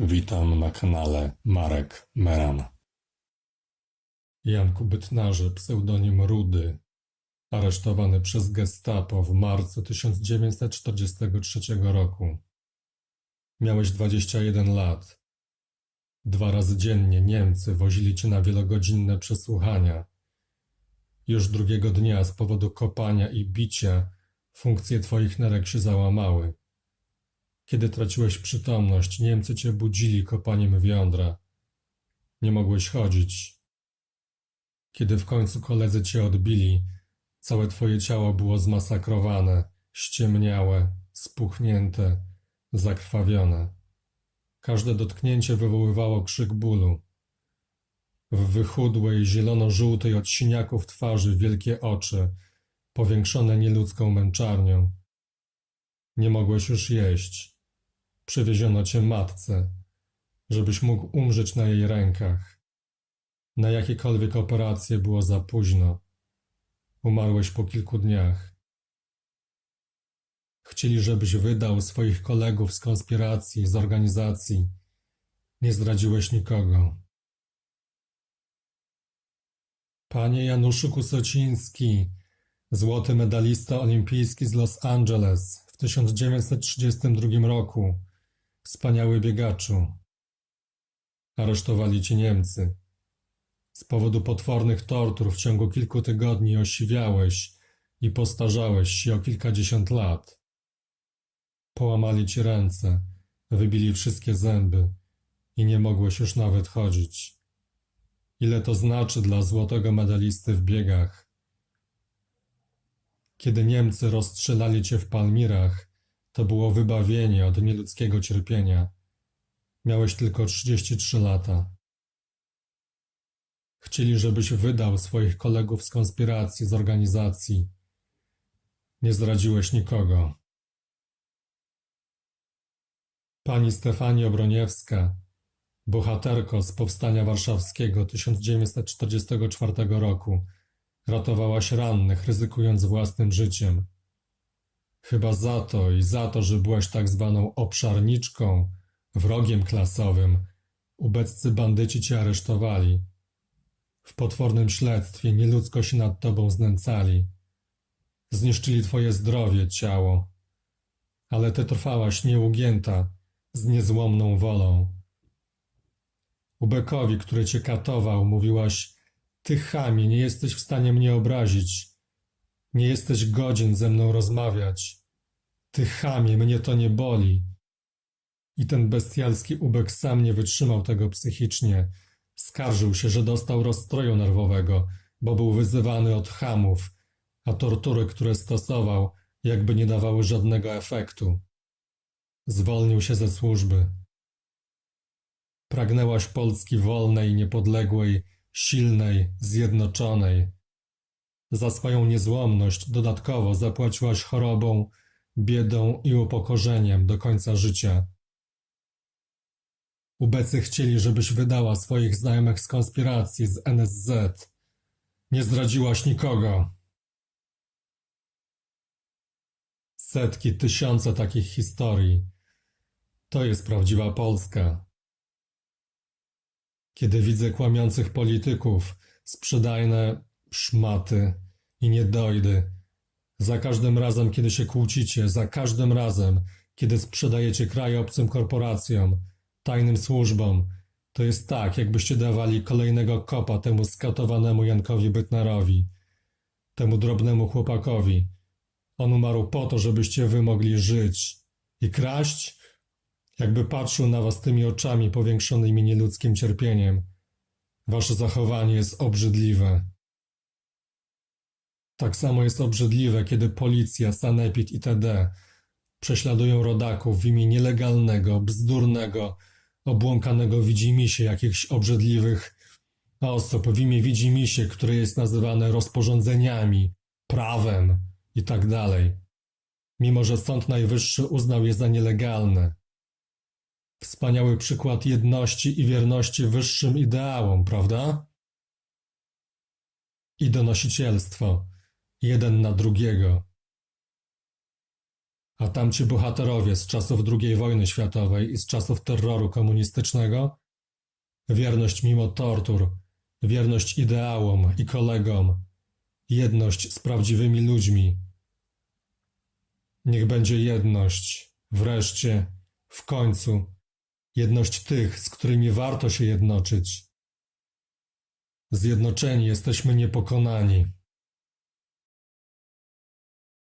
Witam na kanale Marek Meran. Janku Bytnarze, pseudonim Rudy, aresztowany przez gestapo w marcu 1943 roku. Miałeś 21 lat. Dwa razy dziennie Niemcy wozili cię na wielogodzinne przesłuchania. Już drugiego dnia z powodu kopania i bicia funkcje twoich nerek się załamały. Kiedy traciłeś przytomność, Niemcy cię budzili kopaniem w jądra. Nie mogłeś chodzić. Kiedy w końcu koledzy cię odbili, całe twoje ciało było zmasakrowane, ściemniałe, spuchnięte, zakrwawione. Każde dotknięcie wywoływało krzyk bólu. W wychudłej, zielono-żółtej od siniaków twarzy wielkie oczy, powiększone nieludzką męczarnią. Nie mogłeś już jeść. Przywieziono cię matce, żebyś mógł umrzeć na jej rękach. Na jakiekolwiek operacje było za późno. Umarłeś po kilku dniach. Chcieli, żebyś wydał swoich kolegów z konspiracji, z organizacji. Nie zdradziłeś nikogo. Panie Januszu Kusociński, złoty medalista olimpijski z Los Angeles w 1932 roku, wspaniały biegaczu. Aresztowali cię Niemcy. Z powodu potwornych tortur w ciągu kilku tygodni osiwiałeś i postarzałeś się o kilkadziesiąt lat. Połamali ci ręce, wybili wszystkie zęby i nie mogłeś już nawet chodzić. Ile to znaczy dla złotego medalisty w biegach? Kiedy Niemcy rozstrzelali cię w Palmirach, to było wybawienie od nieludzkiego cierpienia. Miałeś tylko 33 lata. Chcieli, żebyś wydał swoich kolegów z konspiracji, z organizacji. Nie zdradziłeś nikogo. Pani Stefani Obroniewska, bohaterko z Powstania Warszawskiego 1944 roku, ratowałaś rannych, ryzykując własnym życiem. Chyba za to i za to, że byłaś tak zwaną obszarniczką, wrogiem klasowym, ubeccy bandyci cię aresztowali. W potwornym śledztwie nieludzko się nad tobą znęcali. Zniszczyli twoje zdrowie, ciało. Ale ty trwałaś nieugięta, z niezłomną wolą. Ubekowi, który cię katował, mówiłaś: Ty chamie, nie jesteś w stanie mnie obrazić. Nie jesteś godzien ze mną rozmawiać. Ty chamie, mnie to nie boli. I ten bestialski ubek sam nie wytrzymał tego psychicznie. Skarżył się, że dostał rozstroju nerwowego, bo był wyzywany od chamów, a tortury, które stosował, jakby nie dawały żadnego efektu. Zwolnił się ze służby. Pragnęłaś Polski wolnej, niepodległej, silnej, zjednoczonej. Za swoją niezłomność dodatkowo zapłaciłaś chorobą, biedą i upokorzeniem do końca życia. Ubecy chcieli, żebyś wydała swoich znajomych z konspiracji z NSZ. Nie zdradziłaś nikogo. Setki, tysiące takich historii. To jest prawdziwa Polska. Kiedy widzę kłamiących polityków, sprzedajne szmaty i niedojdy, za każdym razem, kiedy się kłócicie, za każdym razem, kiedy sprzedajecie kraj obcym korporacjom, tajnym służbom, to jest tak, jakbyście dawali kolejnego kopa temu skatowanemu Jankowi Bytnarowi, temu drobnemu chłopakowi. On umarł po to, żebyście wy mogli żyć i kraść, jakby patrzył na was tymi oczami powiększonymi nieludzkim cierpieniem. Wasze zachowanie jest obrzydliwe. Tak samo jest obrzydliwe, kiedy policja, sanepid itd. prześladują rodaków w imię nielegalnego, bzdurnego, obłąkanego widzimisię jakichś obrzydliwych osób, w imię widzimisię, które jest nazywane rozporządzeniami, prawem i tak. Mimo, że Sąd Najwyższy uznał je za nielegalne. Wspaniały przykład jedności i wierności wyższym ideałom, prawda? I donosicielstwo, jeden na drugiego. A tamci bohaterowie z czasów II wojny światowej i z czasów terroru komunistycznego? Wierność mimo tortur, wierność ideałom i kolegom, jedność z prawdziwymi ludźmi. Niech będzie jedność, wreszcie, w końcu, jedność tych, z którymi warto się jednoczyć. Zjednoczeni jesteśmy niepokonani.